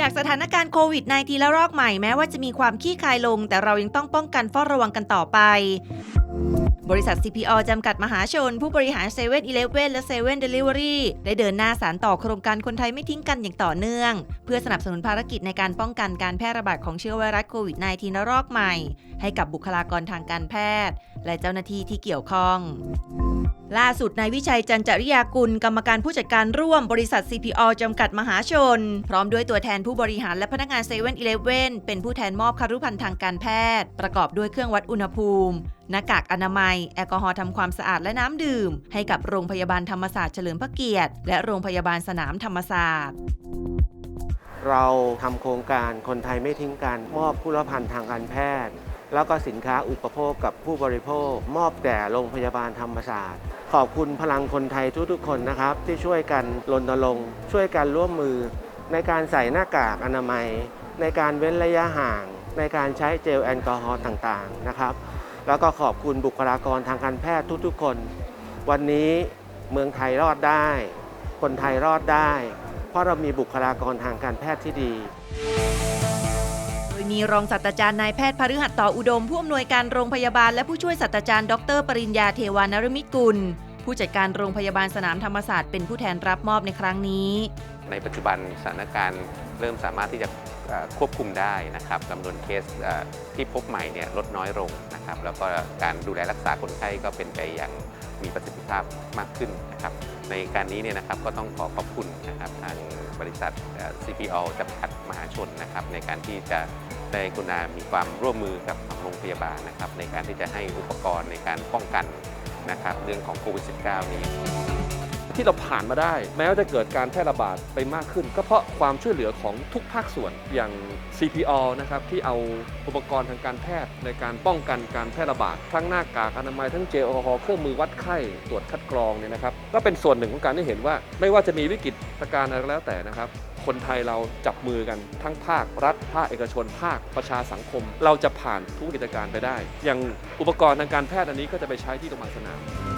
จากสถานการณ์โควิด -19 และรอกใหม่แม้ว่าจะมีความขี้คายลง แต่เรายังต้องป้องกันเฝ้าระวังกันต่อไป บริษัท CPO จำกัดมหาชน ผู้บริหาร7 e เ e ่ e อและ7 Delivery ได้เดินหน้าสารต่อโครงการคนไทยไม่ทิ้งกันอย่างต่อเนื่อง เพื่อสนับสนุนภารกิจในการป้องกันการแพร่ระบาดของเชื้อไวรัสโควิด -19 ระลอกใหม่ ให้กับบุคลากรทางการแพทย์ และเจ้าหน้าที่ที่เกี่ยวข้องล่าสุดนายวิชัยจันจริยากุล กรรมการผู้จัดการร่วมบริษัท CPO จำกัดมหาชน พร้อมด้วยตัวแทนผู้บริหารและพนักงาน7 e เ e ่ e อเป็นผู้แทนมอบคารุภัณฑ์ทางการแพทย์ ประกอบด้วยเครื่องวัดอุณหภูมิหน้ากากอนามัย แอลกอฮอล์ทำความสะอาดและน้ำดื่ม ให้กับโรงพยาบาลธรรมศาสตร์เฉลิมพระเกียรติ และโรงพยาบาลสนามธรรมศาสตร์เราทำโครงการคนไทยไม่ทิ้งกัน มอบผู้รับพันธ์ทางการแพทย์ แล้วก็สินค้าอุปโภคกับผู้บริโภค มอบแด่โรงพยาบาลธรรมศาสตร์ ขอบคุณพลังคนไทยทุกๆคนนะครับ ที่ช่วยกันรณรงค์ช่วยกันร่วมมือ ในการใส่หน้ากากอนามัย ในการเว้นระยะห่าง ในการใช้เจลแอลกอฮอล์ต่างๆนะครับ แล้วก็ขอบคุณบุคลากรทางการแพทย์ทุกๆคน วันนี้เมืองไทยรอดได้ คนไทยรอดได้ เพราะเรามีบุคลากรทางการแพทย์ที่ดีโดยมีรองศาสตราจารย์นายแพทย์พฤหัสต่ออุดม ผู้อำนวยการโรงพยาบาลและผู้ช่วยศาสตราจารย์ดร ปริญญาเทวานรมิตกุล ผู้จัดการโรงพยาบาลสนามธรรมศาสตร์เป็นผู้แทนรับมอบในครั้งนี้ ในปัจจุบันสถานการณ์ เริ่มสามารถที่จะควบคุมได้นะครับจำนวนเคสที่พบใหม่เนี่ยลดน้อยลงนะครับ แล้วก็การดูแลรักษาคนไข้ก็เป็นไปอย่างมีประสิทธิภาพมากขึ้นนะครับ ในการนี้เนี่ยนะครับก็ต้องขอขอบคุณนะครับทางบริษัท CPO จำกัดมหาชนนะครับ ในการที่จะได้กรุณามีความร่วมมือกับทางโรงพยาบาลนะครับ ในการที่จะให้อุปกรณ์ในการป้องกันนะครับ เรื่องของโควิด -19 นี้ ที่เราผ่านมาได้ แม้ว่าจะเกิดการแพร่ระบาดไปมากขึ้น ก็เพราะความช่วยเหลือของทุกภาคส่วนอย่าง CPO นะครับที่เอาอุปกรณ์ทางการแพทย์ในการป้องกันการแพร่ระบาดทั้งหน้ากากอนามัยทั้งเจลแอลกอฮอล์เครื่องมือวัดไข้ตรวจคัดกรองเนี่ยนะครับก็เป็นส่วนหนึ่งของการได้เห็นว่า ไม่ว่าจะมีวิกฤตการณ์อะไรก็แล้วแต่นะครับคนไทยเราจับมือกันทั้งภาครัฐ ภาคเอกชน ภาคประชาสังคม เราจะผ่านทุกกิจการไปได้ อย่างอุปกรณ์ทางการแพทย์อันนี้ก็จะไปใช้ที่โรงพยาบาลสนาม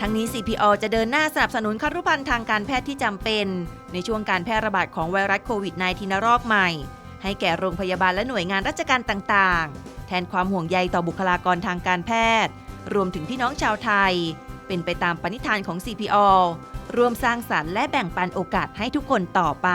ทั้งนี้ CPO จะเดินหน้าสนับสนุนคารุภัณฑ์ทางการแพทย์ที่จำเป็น ในช่วงการแพร่ระบาดของไวรัสโควิด -19 รอกใหม่ ให้แก่โรงพยาบาลและหน่วยงานราชการต่างๆ แทนความห่วงใยต่อบุคลากรทางการแพทย์ รวมถึงพี่น้องชาวไทย เป็นไปตามปณิธานของ CPO ร่วมสร้างสรรค์และแบ่งปันโอกาสให้ทุกคนต่อไป